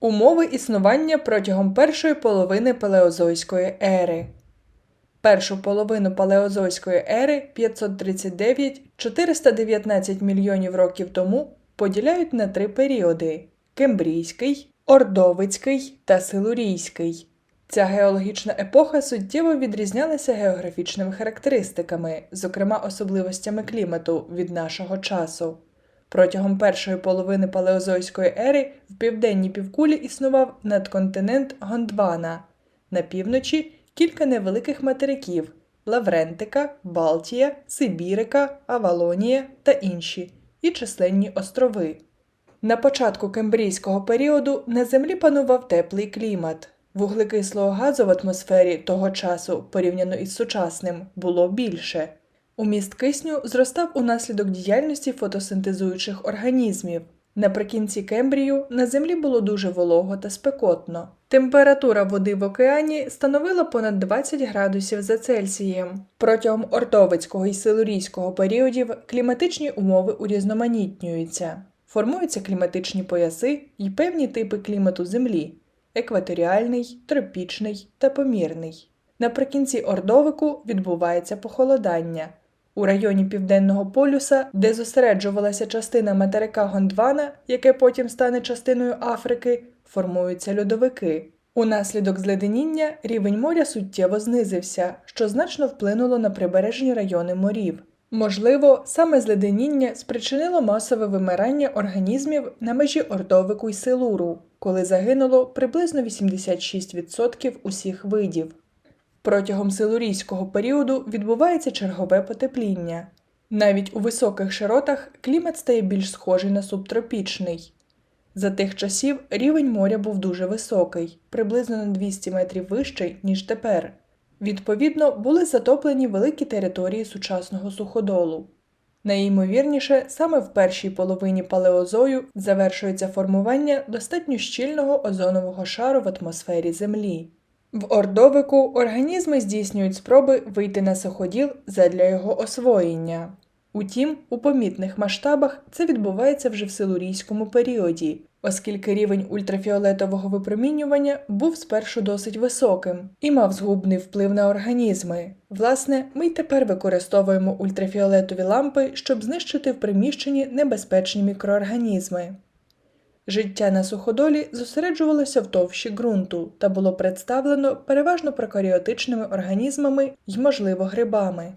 Умови існування протягом першої половини палеозойської ери. Першу половину палеозойської ери 539-419 мільйонів років тому поділяють на три періоди: Кембрійський, Ордовицький та Силурійський. Ця геологічна епоха суттєво відрізнялася географічними характеристиками, зокрема особливостями клімату від нашого часу. Протягом першої половини палеозойської ери в південній півкулі існував надконтинент Гондвана, на півночі кілька невеликих материків Лаврентика, Балтія, Сибірика, Авалонія та інші, і численні острови. На початку кембрійського періоду на Землі панував теплий клімат. Вуглекислого газу в атмосфері того часу, порівняно із сучасним, було більше. Уміст кисню зростав унаслідок діяльності фотосинтезуючих організмів. Наприкінці Кембрію на землі було дуже волого та спекотно. Температура води в океані становила понад 20 градусів за Цельсієм. Протягом Ортовицького і Силурійського періодів кліматичні умови урізноманітнюються. Формуються кліматичні пояси і певні типи клімату Землі екваторіальний, тропічний та помірний. Наприкінці Ордовику відбувається похолодання. У районі Південного полюса, де зосереджувалася частина материка Гондвана, яке потім стане частиною Африки, формуються льодовики. Унаслідок зледеніння рівень моря суттєво знизився, що значно вплинуло на прибережні райони морів. Можливо, саме зледеніння спричинило масове вимирання організмів на межі Ордовику й Силуру, коли загинуло приблизно 86% усіх видів. Протягом силурійського періоду відбувається чергове потепління. Навіть у високих широтах клімат стає більш схожий на субтропічний. За тих часів рівень моря був дуже високий, приблизно на 200 метрів вищий, ніж тепер. Відповідно, були затоплені великі території сучасного суходолу. Найімовірніше, саме в першій половині палеозою завершується формування достатньо щільного озонового шару в атмосфері Землі. В ордовику організми здійснюють спроби вийти на суходіл задля його освоєння. Утім, у помітних масштабах це відбувається вже в силурійському періоді, оскільки рівень ультрафіолетового випромінювання був спершу досить високим і мав згубний вплив на організми. Власне, ми й тепер використовуємо ультрафіолетові лампи, щоб знищити в приміщенні небезпечні мікроорганізми. Життя на суходолі зосереджувалося в товщі ґрунту та було представлено переважно прокаріотичними організмами й, можливо, грибами.